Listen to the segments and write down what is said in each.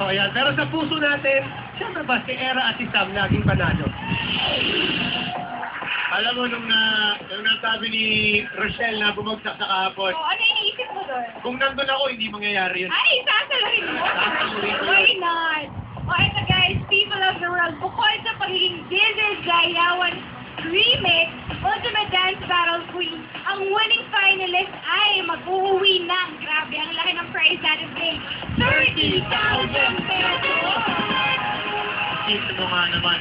O yan, pero sa puso natin, siyempre ba si Era at si Sam laging panalo? Alam mo, nung, na, nung nasabi ni Rochelle na bumagsak sa kahapon, Oh, ano iniisip mo doon? kung nandun ako, hindi mangyayari yun. Ay, sasaluhin mo? Sasaluhin ko Why not? O eto guys, people of the world, bukod sa pagiging Disney Gayawan remix, Ultimate Dance Battle Queen, ang winning finalist ay mag-uwi na. Grabe, ang laki ng prize natin today. 30,000 pesos! Kita mo nga naman.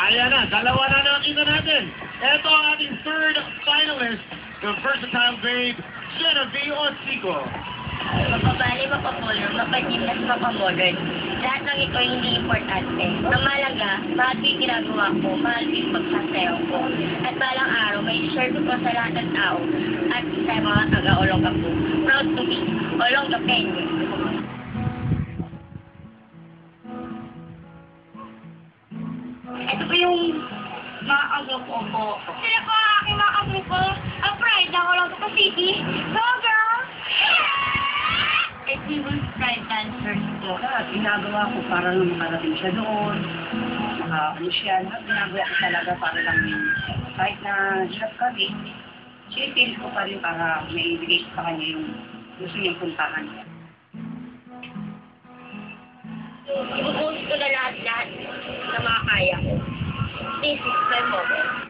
Ayan na, dalawa na nakita natin. Ito ang ating third finalist, the versatile babe, Genevieve Osico. Mapabali, mapapolor, mapagimnas, mapamodern. Lahat ng ito hindi importante. Ang malaga, mahal ginagawa ko, mahal ko yung pagsasayaw ko. At balang araw, may share ko sa lahat ng tao at sa mga taga-Olongga po. Proud to be Olongga ginagawa ko para lang makarating siya doon. Maka, ano siya, lahat ginagawa ko talaga para lang yun. Kahit na hirap kami, sinipil ko pa rin para may ibigay sa kanya yung gusto niyang puntahan. Ibubuhos ko na lahat-lahat na mga kaya ko. This is my moment.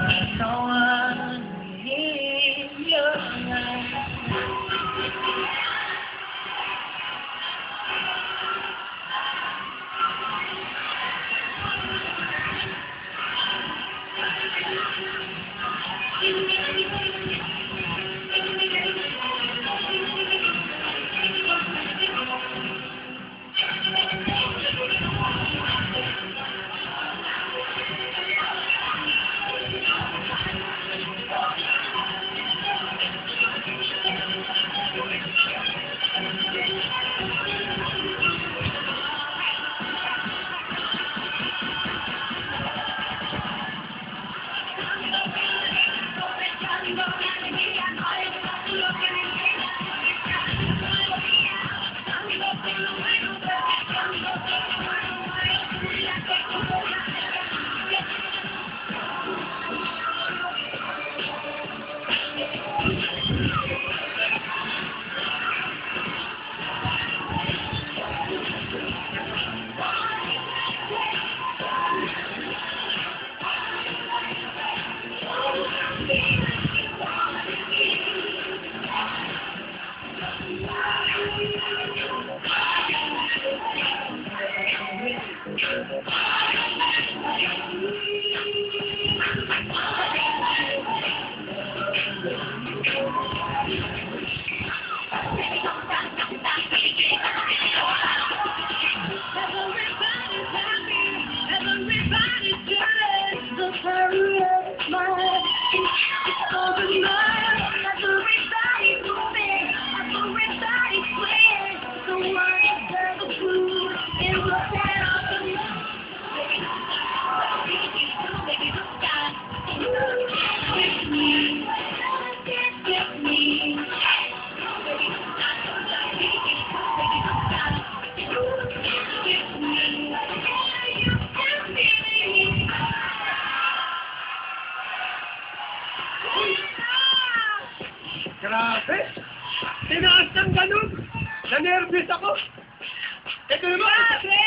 Everybody's happy, everybody's. The fairy Grabe! Tinaas ng ganun! Na-nervous ako! Ito naman! Grabe!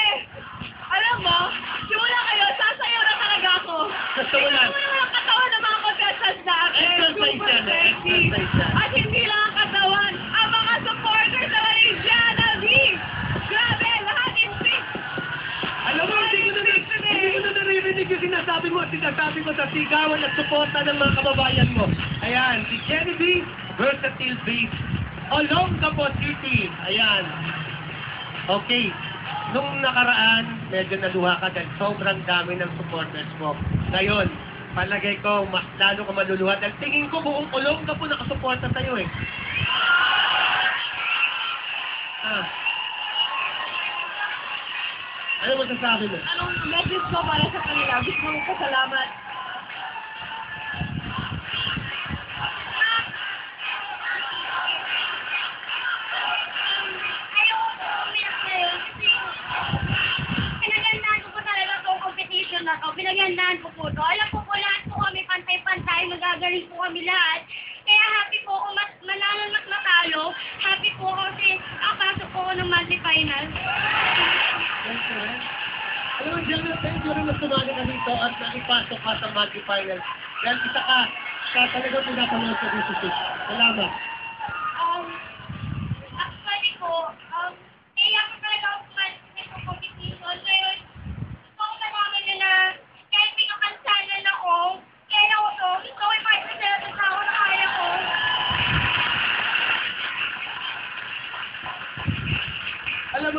Alam mo, simula kayo, sasayaw na talaga ako. Yan? Tingnan mo ang katawan ng mga contestants natin. Exercise Super yan, eh. Exercise yan. At hindi lang ang katawan, ang mga supporters na ni Jana V. Grabe, lahat in sync. Alam mo, hindi ko na, hindi ko na naririnig yung sinasabi mo at sinasabi mo sa sigawan at suporta ng mga kababayan mo. Ayan, si Genevieve Versatile Babe. Olongapo City. Ayan. Okay. Nung nakaraan, medyo naluha ka dahil sobrang dami ng supporters mo. Ngayon, palagay ko, mas lalo ka maluluha. Dahil tingin ko buong kulong ka po nakasuporta sa'yo eh. Ah. Ano mo sasabi mo? Anong message ko para sa kanila? Gusto mong pasalamat. Magagaling po kami lahat. Kaya happy po ako mas manalo mas matalo. Happy po ako kasi nakapasok po ako ng multi-final. Alam mo, Jelna, thank you rin na sumali ka dito at nakipasok ka sa multi-final. Dahil isa ka, ka talaga pinapanood sa DCC. Salamat.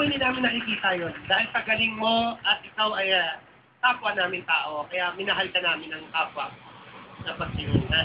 Hindi namin nakikita yon Dahil sa mo at ikaw ay ah, kapwa namin tao. Kaya minahal ka namin ng kapwa. Yun. ha?